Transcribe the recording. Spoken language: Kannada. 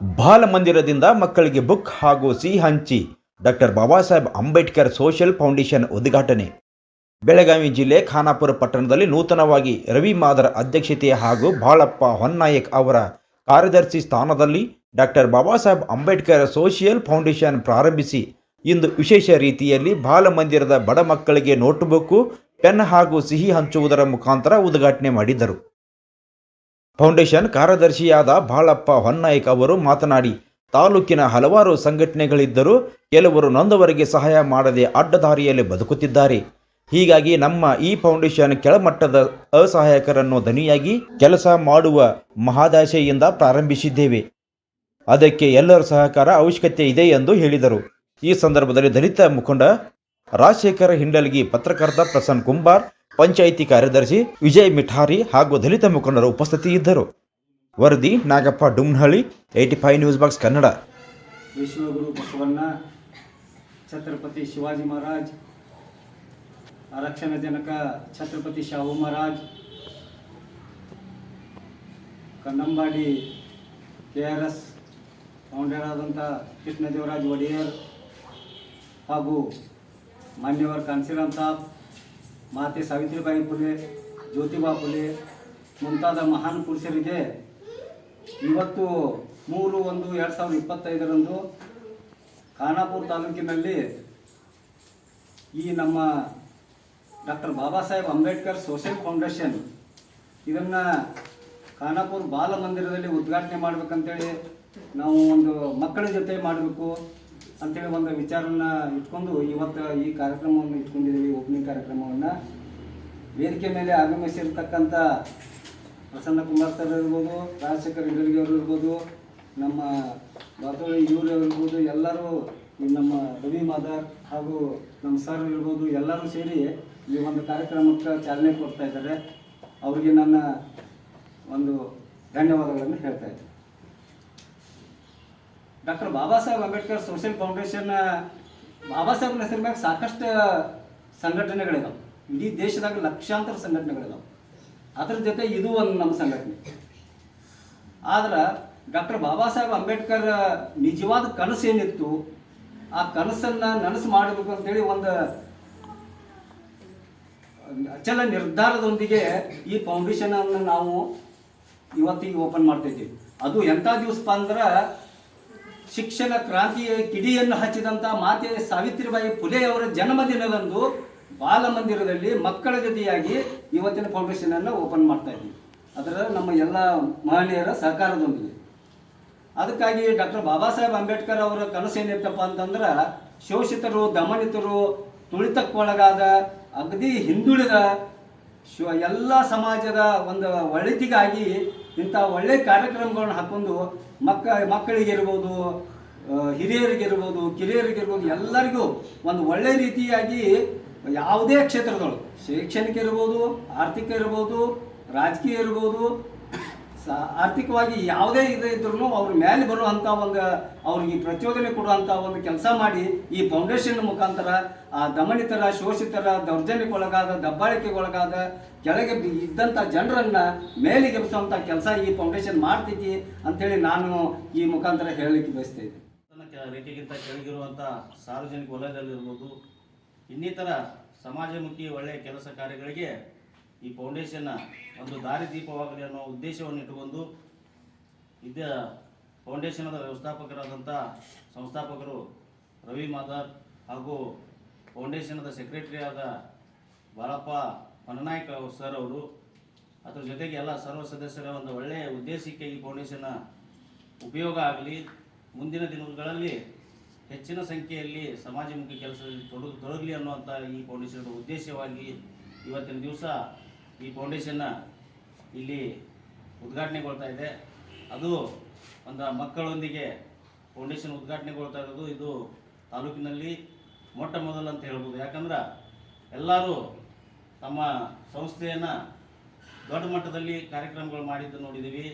ಬಾಲಮಂದಿರದಿಂದ ಮಕ್ಕಳಿಗೆ ಬುಕ್ ಹಾಗೂ ಸಿಹಿ ಹಂಚಿ. Doctor Baba Saheb Ambedkar social foundation ಉದ್ಘಾಟನೆ. ಬೆಳಗಾವಿ ಜಿಲ್ಲೆ ಖಾನಾಪುರ ಪಟ್ಟಣದಲ್ಲಿ ನೂತನವಾಗಿ ರವಿ ಮಾದರ ಅಧ್ಯಕ್ಷತೆ ಹಾಗೂ ಬಾಳಪ್ಪ ಹೊನ್ನಾಯಕ್ ಅವರ ಕಾರ್ಯದರ್ಶಿ ಸ್ಥಾನದಲ್ಲಿ doctor Baba Saheb Ambedkar social foundation ಪ್ರಾರಂಭಿಸಿ. ಇಂದು ವಿಶೇಷ ರೀತಿಯಲ್ಲಿ ಬಾಲಮಂದಿರದ ಬಡ ಮಕ್ಕಳಿಗೆ ನೋಟ್ಬುಕ್ ಪೆನ್ ಹಾಗೂ ಸಿಹಿ ಹಂಚುವುದರ ಮುಖಾಂತರ ಉದ್ಘಾಟನೆ ಮಾಡಿದರು. ಫೌಂಡೇಶನ್ ಕಾರ್ಯದರ್ಶಿಯಾದ ಬಾಳಪ್ಪ ಹೊನ್ನಾಯಕ್ ಅವರು ಮಾತನಾಡಿ, ತಾಲೂಕಿನ ಹಲವಾರು ಸಂಘಟನೆಗಳಿದ್ದರೂ ಕೆಲವರು ನೊಂದವರಿಗೆ ಸಹಾಯ ಮಾಡದೆ ಅಡ್ಡದಾರಿಯಲ್ಲಿ ಬದುಕುತ್ತಿದ್ದಾರೆ. ಹೀಗಾಗಿ ನಮ್ಮ ಈ ಫೌಂಡೇಶನ್ ಕೆಳಮಟ್ಟದ ಅಸಹಾಯಕರನ್ನು ದನಿಯಾಗಿ ಕೆಲಸ ಮಾಡುವ ಮಹಾದಾಶೆಯಿಂದ ಪ್ರಾರಂಭಿಸಿದ್ದೇವೆ. ಅದಕ್ಕೆ ಎಲ್ಲರ ಸಹಕಾರ ಅವಶ್ಯಕತೆ ಇದೆ ಎಂದು ಹೇಳಿದರು. ಈ ಸಂದರ್ಭದಲ್ಲಿ ದಲಿತ ಮುಖಂಡ ರಾಜಶೇಖರ ಹಿಂಡಲ್ಗಿ, ಪತ್ರಕರ್ತ ಪ್ರಸನ್ನ ಕುಂಬಾರ್ ಪಂಚಾಯಿತಿ ಕಾರ್ಯದರ್ಶಿ ವಿಜಯ್ ಮಿಠಾರಿ ಹಾಗೂ ದಲಿತ ಮುಖಂಡರು ಉಪಸ್ಥಿತಿ ಇದ್ದರು ವರದಿ, Nagappa, Dumnahalli, eighty five news box Kannada. ವಿಶ್ವಗುರು ಬಸವಣ್ಣ, ಛತ್ರಪತಿ ಶಿವಾಜಿ ಮಹಾರಾಜ್, ಆರಕ್ಷಣ ಜನಕ Chhatrapati Shahu Maharaj, Kannambadi K R S founder ಆದಂಥ ಕೃಷ್ಣದೇವರಾಜ್ ಒಡೆಯರ್ ಹಾಗೂ ಮಾನ್ಯವರ್ ಕಾನ್ಸಿರಾಮ್ ಸಾಬ್ ಮಾತೆ ಸಾವಿತ್ರಿಬಾಯಿ ಫುಲೆ ಜ್ಯೋತಿಬಾ ಫುಲೆ ಮುಂತಾದ ಮಹಾನ್ ಪುರುಷರಿಗೆ ಇವತ್ತು ಮೂರು ಒಂದು ಎರಡು ಸಾವಿರದ ಇಪ್ಪತ್ತೈದರಂದು ಖಾನಾಪುರ ತಾಲೂಕಿನಲ್ಲಿ ಈ ನಮ್ಮ doctor Baba Saheb Ambedkar social foundation ಇದನ್ನು ಖಾನಾಪುರ ಬಾಲ ಮಂದಿರದಲ್ಲಿ ಉದ್ಘಾಟನೆ ಮಾಡಬೇಕಂತೇಳಿ ನಾವು ಒಂದು ಮಕ್ಕಳ ಜೊತೆ ಮಾಡಬೇಕು. ಅಂತೇಳಿ ಒಂದು ವಿಚಾರನ ಇಟ್ಕೊಂಡು ಇವತ್ತು ಈ ಕಾರ್ಯಕ್ರಮವನ್ನು ಇಟ್ಕೊಂಡಿದ್ದೀವಿ ಓಪನಿಂಗ್ ಕಾರ್ಯಕ್ರಮವನ್ನು. ವೇದಿಕೆ ಮೇಲೆ ಆಗಮಿಸಿರ್ತಕ್ಕಂಥ ಪ್ರಸನ್ನ ಕುಮಾರ್ ಸರ್ ಇರ್ಬೋದು, ರಾಜಶೇಖರ್ ಹಿಂಡಲ್ಗಿ ಅವರು ಇರ್ಬೋದು, ನಮ್ಮ ಬಾತೋಳಿ ಇವರು ಇರ್ಬೋದು, ಎಲ್ಲರೂ ನಮ್ಮ ರವಿ ಮಾದರ್ ಹಾಗೂ ನಮ್ಮ ಸರ್ ಇರ್ಬೋದು, ಎಲ್ಲರೂ ಸೇರಿ ಈ ಒಂದು ಕಾರ್ಯಕ್ರಮಕ್ಕೆ ಚಾಲನೆ ಕೊಡ್ತಾ ಇದ್ದಾರೆ. ಅವರಿಗೆ ನನ್ನ ಒಂದು ಧನ್ಯವಾದಗಳನ್ನು ಹೇಳ್ತಾ ಇದ್ದೀನಿ. Doctor Baba Saheb Ambedkar social foundation, Baba ಸಾಹೇಬ್ನ ಹೆಸರು ಮ್ಯಾಗ ಸಾಕಷ್ಟು ಸಂಘಟನೆಗಳಿದಾವೆ. ಇಡೀ ದೇಶದಾಗ ಲಕ್ಷಾಂತರ ಸಂಘಟನೆಗಳಿದಾವೆ. ಅದ್ರ ಜೊತೆ ಇದು ಒಂದು ನಮ್ಮ ಸಂಘಟನೆ. ಆದ್ರೆ ಡಾಕ್ಟರ್ ಬಾಬಾ ಸಾಹೇಬ್ ಅಂಬೇಡ್ಕರ್ ನಿಜವಾದ ಕನಸು ಏನಿತ್ತು? ಆ ಕನಸನ್ನ ನನಸು ಮಾಡಬೇಕು ಅಂತೇಳಿ ಒಂದು ಅಚಲ ನಿರ್ಧಾರದೊಂದಿಗೆ ಈ ಫೌಂಡೇಶನ್ ಅನ್ನು ನಾವು ಇವತ್ತಿಗೆ ಓಪನ್ ಮಾಡ್ತಿದ್ದೀವಿ ಅದು ಎಂಥ ದಿವಸಪ್ಪ ಅಂದ್ರೆ ಶಿಕ್ಷಣ ಕ್ರಾಂತಿಯ ಕಿಡಿಯನ್ನು ಹಚ್ಚಿದಂಥ ಮಾತೆ ಸಾವಿತ್ರಿಬಾಯಿ ಫುಲೆಯವರ ಜನ್ಮದಿನದಂದು ಬಾಲಮಂದಿರದಲ್ಲಿ ಮಕ್ಕಳ ಜೊತೆಯಾಗಿ ಇವತ್ತಿನ ಫೌಂಡೇಶನ್ ಅನ್ನು ಓಪನ್ ಮಾಡ್ತಾ ಇದ್ದೀವಿ. ಅದರ ನಮ್ಮ ಎಲ್ಲ ಮಹನೀಯರ ಸಹಕಾರದೊಂದಿಗೆ. ಅದಕ್ಕಾಗಿ ಡಾಕ್ಟರ್ ಬಾಬಾ ಸಾಹೇಬ್ ಅಂಬೇಡ್ಕರ್ ಅವರ ಕನಸು ಏನಿತ್ತಪ್ಪ ಅಂತಂದ್ರೆ ಶೋಷಿತರು, ದಮನಿತರು, ತುಳಿತಕ್ಕೊಳಗಾದ, ಅಗದಿ ಹಿಂದುಳಿದ ಶಿವ ಎಲ್ಲ ಸಮಾಜದ ಒಂದು ಒಳಿತಿಗಾಗಿ ಇಂಥ ಒಳ್ಳೆ ಕಾರ್ಯಕ್ರಮಗಳನ್ನ ಹಾಕೊಂಡು ಮಕ್ಕ, ಮಕ್ಕಳಿಗಿರ್ಬೋದು ಇರ್ಬೋದು ಹಿರಿಯರಿಗಿರ್ಬೋದು, ಕಿರಿಯರಿಗಿರ್ಬೋದು ಎಲ್ಲರಿಗೂ ಒಂದು ಒಳ್ಳೆ ರೀತಿಯಾಗಿ ಯಾವುದೇ ಕ್ಷೇತ್ರದೊಳಗೆ ಶೈಕ್ಷಣಿಕ ಇರ್ಬೋದು, ಆರ್ಥಿಕ ಇರ್ಬೋದು, ರಾಜಕೀಯ ಇರ್ಬೋದು ಆರ್ಥಿಕವಾಗಿ ಯಾವುದೇ ಇದು ಇದ್ರೂ ಅವ್ರ ಮೇಲೆ ಬರುವಂಥ ಒಂದು ಅವ್ರಿಗೆ ಪ್ರಚೋದನೆ ಕೊಡುವಂಥ ಒಂದು ಕೆಲಸ ಮಾಡಿ ಈ ಫೌಂಡೇಶನ್ ಮುಖಾಂತರ ಆ ದಮನಿತರ, ಶೋಷಿತರ, ದೌರ್ಜನ್ಯಕ್ಕೊಳಗಾದ, ದಬ್ಬಾಳಿಕೆಗೊಳಗಾದ, ಕೆಳಗೆ ಇದ್ದಂಥ ಜನರನ್ನು ಮೇಲೆ ಮೇಲಿಗೆಬ್ಸುವಂಥ ಕೆಲಸ ಈ ಫೌಂಡೇಶನ್ ಮಾಡ್ತೈತಿ ಅಂತೇಳಿ ನಾನು ಈ ಮುಖಾಂತರ ಹೇಳಲಿಕ್ಕೆ ಬಯಸ್ತಾ ಕೆ- ರೇಖೆಗಿಂತ ಕೆಳಗಿರುವಂಥ ಸಾರ್ವಜನಿಕ ವಲಯದಲ್ಲಿರ್ಬೋದು, ಇನ್ನಿತರ ಸಮಾಜಮುಖಿ ಒಳ್ಳೆಯ ಕೆಲಸ ಕಾರ್ಯಗಳಿಗೆ ಈ ಫೌಂಡೇಶನ್ನ ಒಂದು ದಾರಿದೀಪವಾಗಲಿ ಅನ್ನೋ ಉದ್ದೇಶವನ್ನು ಇಟ್ಟುಕೊಂಡು ಇದ್ದ ಫೌಂಡೇಶನದ ವ್ಯವಸ್ಥಾಪಕರಾದಂಥ ಸಂಸ್ಥಾಪಕರು ರವಿ ಮಾದರ್ ಹಾಗೂ ಫೌಂಡೇಶನದ ಸೆಕ್ರೆಟರಿ ಆದ ಹೊನ್ನನಾಯ್ಕ ಸರ್ ಅವರು. ಅದ್ರ ಜೊತೆಗೆ ಎಲ್ಲ ಸರ್ವ ಸದಸ್ಯರ ಒಂದು ಒಳ್ಳೆಯ ಉದ್ದೇಶಕ್ಕೆ ಈ ಫೌಂಡೇಶನ್ನ ಉಪಯೋಗ ಆಗಲಿ, ಮುಂದಿನ ದಿನಗಳಲ್ಲಿ ಹೆಚ್ಚಿನ ಸಂಖ್ಯೆಯಲ್ಲಿ ಸಮಾಜಮುಖಿ ಕೆಲಸದಲ್ಲಿ ತೊಡಗು ತೊಡಗಲಿ ಅನ್ನುವಂಥ ಈ ಫೌಂಡೇಶನ್ ಉದ್ದೇಶವಾಗಿ ಇವತ್ತಿನ ದಿವಸ ಈ ಫೌಂಡೇಶನ್ನ ಇಲ್ಲಿ ಉದ್ಘಾಟನೆಗೊಳ್ತಾ ಇದೆ. ಅದು ಒಂದು ಮಕ್ಕಳೊಂದಿಗೆ ಫೌಂಡೇಶನ್ ಉದ್ಘಾಟನೆಗೊಳ್ತಾ ಇರೋದು ಇದು ತಾಲೂಕಿನಲ್ಲಿ ಮೊಟ್ಟ ಮೊದಲು ಅಂತ ಹೇಳ್ಬೋದು. ಯಾಕಂದ್ರೆ ಎಲ್ಲರೂ ತಮ್ಮ ಸಂಸ್ಥೆಯನ್ನು ದೊಡ್ಡ ಮಟ್ಟದಲ್ಲಿ ಕಾರ್ಯಕ್ರಮಗಳು ಮಾಡಿದ್ದು ನೋಡಿದ್ದೀವಿ